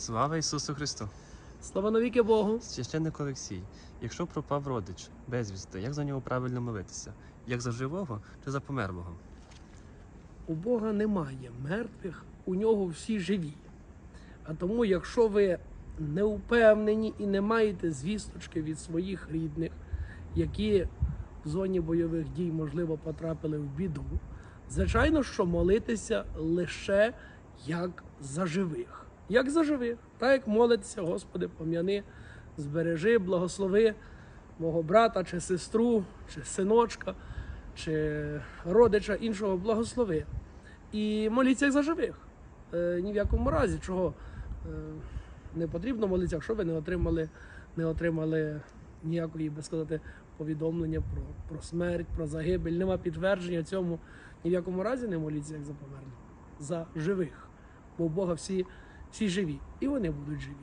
Слава Ісусу Христу! Слава навіки Богу! Священник Олексій, якщо пропав родич безвісти, як за нього правильно молитися? Як за живого чи за померлого? У Бога немає мертвих, у нього всі живі. А тому, якщо ви не впевнені і не маєте звісточки від своїх рідних, які в зоні бойових дій, можливо, потрапили в біду, звичайно, що молитися лише як за живих. Як за живих, так як молиться, Господи, пом'яни, збережи, благослови мого брата чи сестру, чи синочка, чи родича іншого благослови. І моліться як за живих. Е, ні в якому разі, чого е, не потрібно молитися, якщо ви не отримали, не отримали ніякої, би сказати, повідомлення про, про смерть, про загибель, нема підтвердження цьому. Ні в якому разі не моліться як за померлих, за живих. Бо у Бога всі, всі живі, і вони будуть живі.